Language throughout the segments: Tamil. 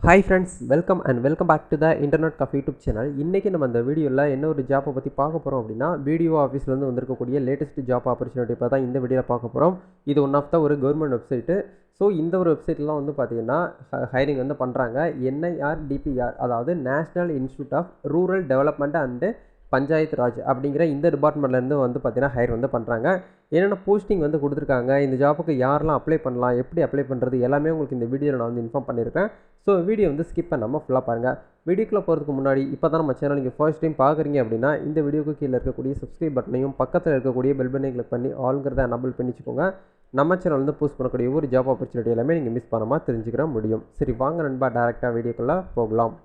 Hi friends welcome and welcome back to the internet cafe YouTube channel இன்றைக்கி நம்ம அந்த வீடியோவில் என்ன ஒரு ஜாப்பை பற்றி பார்க்க போகிறோம் அப்படின்னா வீடியோ ஆஃபீஸ்லேருந்து வந்திருக்கக்கூடிய லேட்டஸ்ட் ஜாப் ஆப்பர்ச்சுனிட்டி பார்த்தா இந்த வீடியோவில் பார்க்க போகிறோம் இது ஒன் ஆஃப் த ஒரு கவர்மெண்ட் வெப்சைட்டு ஸோ இந்த ஒரு வெப்சைட்லாம் வந்து பார்த்தீங்கன்னா ஹைரிங் வந்து பண்ணுறாங்க என்ஐஆர் டிபிஆர் அதாவது national institute of rural development and Panchayat Raj அப்படிங்கிற இந்த டிபார்ட்மெண்ட்லேருந்து வந்து பார்த்தீங்கன்னா ஹையர் வந்து பண்ணுறாங்க என்னென்ன போஸ்டிங் வந்து கொடுத்துருக்காங்க இந்த ஜாப்புக்கு யாரெல்லாம் அப்ளை பண்ணலாம் எப்படி அப்ளை பண்ணுறது எல்லாமே உங்களுக்கு இந்த வீடியோவில் நான் வந்து இன்ஃபார்ம் பண்ணியிருக்கேன். ஸோ வீடியோ வந்து ஸ்கிப் பண்ணாமல் ஃபுல்லாக பாருங்கள் வீடியோக்குள்ளே போகிறதுக்கு முன்னாடி இப்போ தான் நம்ம சேனல் நீங்கள் ஃபர்ஸ்ட் டைம் பார்க்குறீங்க அப்படின்னா இந்த வீடியோக்கு கீழே இருக்கக்கூடிய சப்ஸ்கிரைப் பட்டனையும் பக்கத்தில் இருக்கக்கூடிய பெல் பட்டனையும் கிளிக் பண்ணி ஆளுங்கிறத எனபிள் பண்ணிச்சுக்கோங்க. நம்ம சேனல் வந்து போஸ்ட் பண்ணக்கூடிய ஒவ்வொரு ஜாப் ஆப்பர்ச்சுனிட்டி எல்லாமே நீங்கள் மிஸ் பண்ணாமல் தெரிஞ்சுக்கிற முடியும். சரி வாங்க நண்பா டேரெக்டாக வீடியோக்குள்ளே போகலாம்.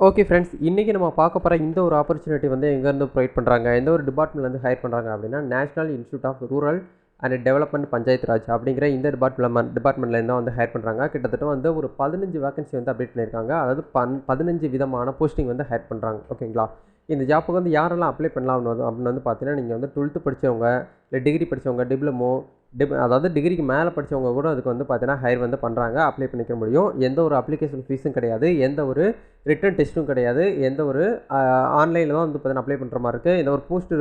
ஓகே ஃப்ரெண்ட்ஸ் இன்றைக்கி நம்ம பார்க்க போகிற இந்த ஒரு ஆப்பர்ச்சுனிட்டி வந்து எங்கேருந்து ப்ரொவைட் பண்ணுறாங்க எந்த ஒரு டிபார்ட்மெண்ட்லேருந்து ஹையர் பண்ணுறாங்க அப்படின்னா national institute of rural and development Panchayat Raj அப்படிங்கிற இந்த டிபார்ட்மெண்ட் டிபார்ட்மெண்ட்லேருந்து தான் வந்து ஹையர் பண்ணுறாங்க கிட்டத்தட்ட வந்து ஒரு பதினஞ்சு வேகன்சி வந்து அப்டேட் பண்ணியிருக்காங்க. அதாவது பன் பதினஞ்சு விதமான போஸ்டிங் வந்து ஹையர் பண்ணுறாங்க ஓகேங்களா இந்த ஜாப்புக்கு வந்து யாரெல்லாம் அப்ளை பண்ணலாம் அப்படின்னு அப்படின்னு வந்து பார்த்தீங்கன்னா நீங்கள் வந்து டுவெல்த்து படித்தவங்க இல்லை டிகிரி படித்தவங்க டிப்ளமோ டிப் அதாவது டிகிரிக்கு மேலே படித்தவங்க கூட அதுக்கு வந்து பார்த்தீங்கன்னா ஹையர் வந்து பண்ணுறாங்க அப்ளை பண்ணிக்க முடியும். எந்த ஒரு அப்ளிகேஷன் ஃபீஸும் கிடையாது. எந்த ஒரு ரிட்டன் டெஸ்ட்டும் கிடையாது. எந்த ஒரு ஆன்லைனில் தான் வந்து பார்த்தீங்கன்னா அப்ளை பண்ணுற மாதிரி இருக்குது எந்த ஒரு போஸ்ட்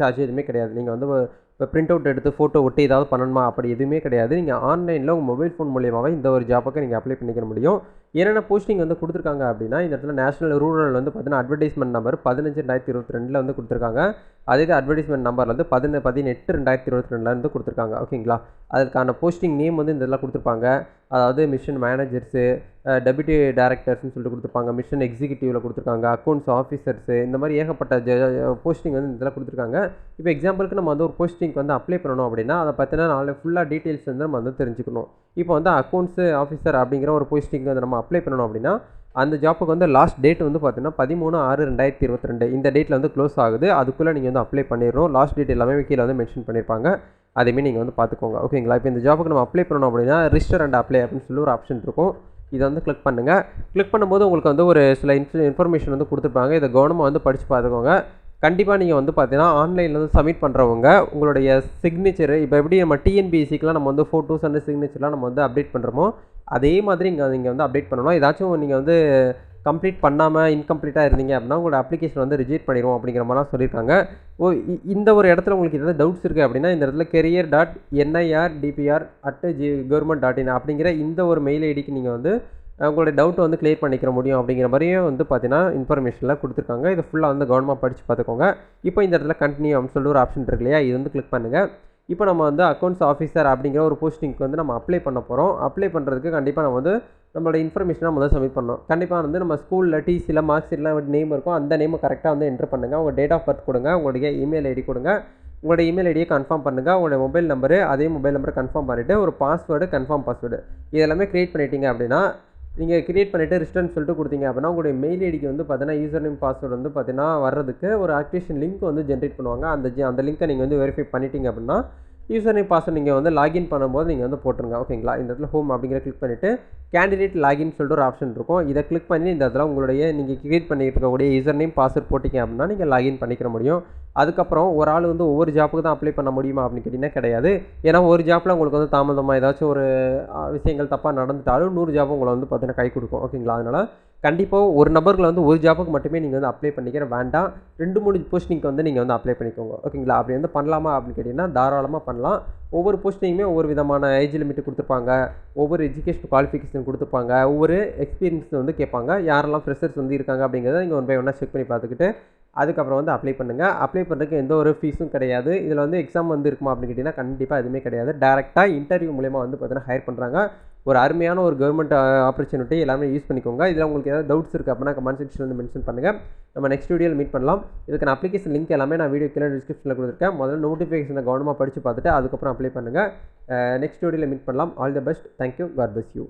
சார்ஜ் எதுவுமே கிடையாது. நீங்கள் வந்து இப்போ பிரிண்ட் அவுட் எடுத்து ஃபோட்டோ ஒட்டி ஏதாவது பண்ணணுமா? அப்படி எதுவுமே கிடையாது. நீங்கள் ஆன்லைனில் உங்கள் மொபைல் ஃபோன் மூலியமாகவே இந்த ஒரு ஜாப்புக்கு நீங்கள் அப்ளை பண்ணிக்க முடியும். என்னென்ன போஸ்டிங் வந்து கொடுத்துருக்காங்க அப்படின்னா இந்த இடத்துல நேஷனல் ரூரல் வந்து பார்த்தீங்கன்னா அட்வர்டைஸ்மெண்ட் நம்பர் பதினஞ்சு ரெண்டாயிரத்தி இருபத்தி ரெண்டில் வந்து கொடுத்துருக்காங்க. அதே அட்வர்டைஸ்மெண்ட் நம்பர் வந்து பதின பதினெட்டு ரெண்டாயிரத்தி இருபத்தி ரெண்டுலேருந்து கொடுத்துருக்காங்க. ஓகேங்களா அதுக்கான போஸ்டிங் நேம் வந்து இந்த இதெல்லாம் கொடுத்துருப்பாங்க. அதாவது மிஷன் மேனேஜர்ஸு டெபியூட்டி டேரக்டர்ஸ்னு சொல்லிட்டு கொடுத்துருப்பாங்க. மிஷன் எக்ஸிக்யூட்டிவில் கொடுத்துருக்காங்க. அக்கௌண்ட்ஸ் ஆஃபீஸர்ஸு இந்த மாதிரி ஏகப்பட்ட போஸ்டிங் வந்து இதெல்லாம் கொடுத்துருக்காங்க. இப்போ எக்ஸாம்பிளுக்கு நம்ம வந்து ஒரு போஸ்டிங்க்கு வந்து அப்ளை பண்ணணும் அப்படின்னா அதை பற்றின நாளை ஃபுல்லாக டீட்டெயில்ஸ் வந்து நம்ம வந்து தெரிஞ்சுக்கணும். இப்போ வந்து அக்கௌண்ட்ஸு ஆஃபீஸர் அப்படிங்கிற ஒரு போஸ்டிங்க்கு வந்து நம்ம அப்ளை பண்ணணும் அப்படின்னா அந்த ஜாப்புக்கு வந்து லாஸ்ட் டேட் வந்து பார்த்தீங்கன்னா பதிமூணு ஆறு ரெண்டாயிரத்தி இருபத்தி ரெண்டு. இந்த டேட்டில் வந்து க்ளோஸ் ஆகுது. அதுக்குள்ளே நீங்கள் வந்து அப்ளை பண்ணிடணும். லாஸ்ட் டேட் எல்லாமே கீழே வந்து மென்ஷன் பண்ணியிருப்பாங்க அதேமாரி நீங்கள் வந்து பார்த்துக்கோங்க ஓகேங்களா இப்போ இந்த ஜாப்புக்கு நம்ம அப்ளை பண்ணணும் அப்படின்னா ரிஜிஸ்டர் அண்ட் அப்ளை அப்படின்னு சொல்லி ஒரு ஆப்ஷன் இருக்கும். இதை வந்து கிளிக் பண்ணுங்கள் கிளிக் பண்ணும்போது உங்களுக்கு வந்து ஒரு சில இன்ஃபர்மேஷன் வந்து கொடுத்துருப்பாங்க. இதை கவனமாக வந்து படித்து பார்த்துக்கோங்க கண்டிப்பாக நீங்கள் வந்து பார்த்தீங்கன்னா ஆன்லைனில் வந்து சப்மிட் பண்ணுறவங்க உங்களுடைய சிக்னேச்சர் இப்போ எப்படி நம்ம டிஎன்பிஎஸ்சிக்கெலாம் நம்ம வந்து ஃபோட்டோஸ் அண்ட் சிக்னேச்சர்லாம் நம்ம வந்து அப்டேட் பண்ணுறோமோ அதே மாதிரி இங்கே நீங்கள் வந்து அப்டேட் பண்ணணும். ஏதாச்சும் நீங்கள் வந்து கம்ப்ளீட் பண்ணாமல் இன்கம்ப்ளீட்டாக இருந்தீங்க அப்படின்னா உங்களோட அப்ளிகேஷன் வந்து ரிஜெக்ட் பண்ணிடுவோம் அப்படிங்கிற மாதிரிலாம் சொல்லியிருக்காங்க. ஓ இந்த ஒரு இடத்துல உங்களுக்கு ஏதாவது டவுட்ஸ் இருக்குது அப்படின்னா இந்த இடத்துல career dot NIR DPR at G government dot in அப்படிங்கிற இந்த ஒரு மெயில் ஐடிக்கு நீங்கள் வந்து உங்களுடைய டவுட்டை வந்து கிளியர் பண்ணிக்கிற முடியும் அப்படிங்கிற மாதிரியே வந்து பார்த்தீங்கன்னா இன்ஃபர்மேஷன்லாம் கொடுத்துருக்காங்க. இதை ஃபுல்லாக வந்து கவனமாக படித்து பார்த்துக்கோங்க. இப்போ இந்த இடத்துல கண்டினியூ அப்படின்னு சொல்லி ஒரு ஆப்ஷன் இருக்கு இல்லையா? இது வந்து கிளிக் பண்ணுங்கள் இப்போ நம்ம வந்து அக்கௌண்ட்ஸ் ஆஃபீஸர் அப்படிங்கிற ஒரு போஸ்டிங்க்கு வந்து நம்ம அப்ளை பண்ண போகிறோம் அப்ளை பண்ணுறதுக்கு கண்டிப்பாக நம்ம வந்து நம்மளோட இன்ஃபர்மேஷனை நம்ம வந்து சப்மிட் பண்ணணும். கண்டிப்பாக வந்து நம்ம ஸ்கூலில் டிசியில் மார்க் ஷீட்லாம் நேம் இருக்கும் அந்த நேமை கரெக்டாக வந்து என்ட்ரு பண்ணுங்கள் உங்கள் டேட் ஆஃப் பர்த் கொடுங்க. உங்களுடைய இமெயில் ஐடி கொடுங்க. உங்களோட இமெயில் ஐடியை கன்ஃபார்ம் பண்ணுங்கள் உங்களுடைய மொபைல் நம்பரு அதே மொபைல் நம்பரை கன்ஃபார்ம் பண்ணிவிட்டு ஒரு பாஸ்வேர்டு கன்ஃபார்ம் பாஸ்வேர்டு இதெல்லாமே க்ரியேட் பண்ணிட்டீங்க அப்படின்னா நீங்கள் கிரியேட் பண்ணிவிட்டு ரிட்டர்ன் சொல்லிட்டு கொடுத்தீங்க அப்படின்னா உங்களுடைய மெயில் ஐடிக்கு வந்து பார்த்தீங்கன்னா யூசர் நேம் பாஸ்வேர்டு வந்து பார்த்தீங்கன்னா வர்றதுக்கு ஒரு ஆக்டிவேஷன் லிங்க் வந்து ஜென்ரேட் பண்ணுவாங்க. அந்த அந்த லிங்க்கை நீங்கள் வந்து வெரிஃபை பண்ணிட்டீங்க அப்படின்னா யூசர் நேம் பாஸ்வேர்டு நீங்கள் வந்து லாகின் பண்ணும்போது நீங்கள் வந்து போட்டுருங்க ஓகேங்களா இந்த இடத்துல ஹோம் அப்படிங்கிற கிளிக் பண்ணிவிட்டு கேண்டிடேட் லாகின் சொல்லிட்டு ஒரு ஆப்ஷன் இருக்கும். இதை கிளிக் பண்ணி இந்த இடத்துல உங்களுடைய நீங்கள் கிரியேட் பண்ணிட்டு இருக்கக்கூடிய யூசர் நேம் பாஸ்வேர்ட் போட்டிங்க அப்படின்னா நீங்கள் லாகின் பண்ணிக்கிற முடியும். அதுக்கப்புறம் ஒரு ஆள் வந்து ஒவ்வொரு ஜாப்புக்கு தான் அப்ளை பண்ண முடியுமா அப்படின்னு கேட்டிங்கன்னா கிடையாது. ஏன்னா ஒரு ஜாப்பில் உங்களுக்கு வந்து தாமதமாக ஏதாச்சும் ஒரு விஷயங்கள் தப்பாக நடந்துட்டாலும் நூறு ஜாப் உங்களை வந்து பார்த்தீங்கன்னா கை கொடுக்கும் ஓகேங்களா அதனால் கண்டிப்பாக ஒரு நபர்களை வந்து ஒரு ஜாபுக்கு மட்டுமே நீங்கள் வந்து அப்ளை பண்ணிக்கிற வேண்டாம். ரெண்டு மூணு போஸ்டிங்க்கு வந்து நீங்கள் வந்து அப்ளை பண்ணிக்கோங்க. ஓகேங்களா அப்படி வந்து பண்ணலாமா அப்படின்னு கேட்டிங்கன்னா தாராளமாக பண்ணலாம். ஒவ்வொரு போஸ்டிங்குமே ஒவ்வொரு விதமான ஏஜ் லிமிட் கொடுத்துருப்பாங்க. ஒவ்வொரு எஜுகேஷன் குவாலிஃபிகேஷன் கொடுத்துருப்பாங்க. ஒவ்வொரு எக்ஸ்பீரியன்ஸ் வந்து கேட்பாங்க. யாரெல்லாம் ஃப்ரெஷர்ஸ் வந்து இருக்காங்க அப்படிங்கிறத நீங்கள் ஒன் பை ஒன்னாக செக் பண்ணி பார்த்துக்கிட்டு அதுக்கப்புறம் வந்து அப்ளை பண்ணுங்கள் அப்ளை பண்ணுறதுக்கு எந்த ஒரு ஃபீஸும் கிடையாது. இதில் வந்து எக்ஸாம் வந்து இருக்குமா அப்படின்னு கேட்டிங்கன்னா கண்டிப்பாக எதுவுமே கிடையாது. டேரெக்டாக இன்டர்வியூ மூலயமா வந்து பார்த்தீங்கன்னா ஹையர் பண்ணுறாங்க ஒரு அருமையான ஒரு கவர்மெண்ட் ஆப்பர்ச்சுனிட்டி uh, எல்லாமே யூஸ் பண்ணிக்கோங்க. இதில் உங்களுக்கு ஏதாவது டவுட்ஸ் இருக்குது அப்படின்னா கமெண்ட் செக்ஷன் வந்து மென்ஷன் பண்ணுங்கள் நம்ம நெக்ஸ்ட் வீடியோவில் மீட் பண்ணலாம். இதுக்கான அப்ளிகேஷன் லிங்க் எல்லாமே நான் வீடியோ கீழே டிஸ்கிரிப்ஷனில் கொடுத்துருக்கேன். முதல்ல நோட்டிஃபிகேஷனை கவனமாக படித்து பார்த்துட்டு அதுக்கப்புறம் அப்ளை பண்ணுங்கள் நெக்ஸ்ட் வீடியோவில் மீட் பண்ணலாம். All the best thank you god bless you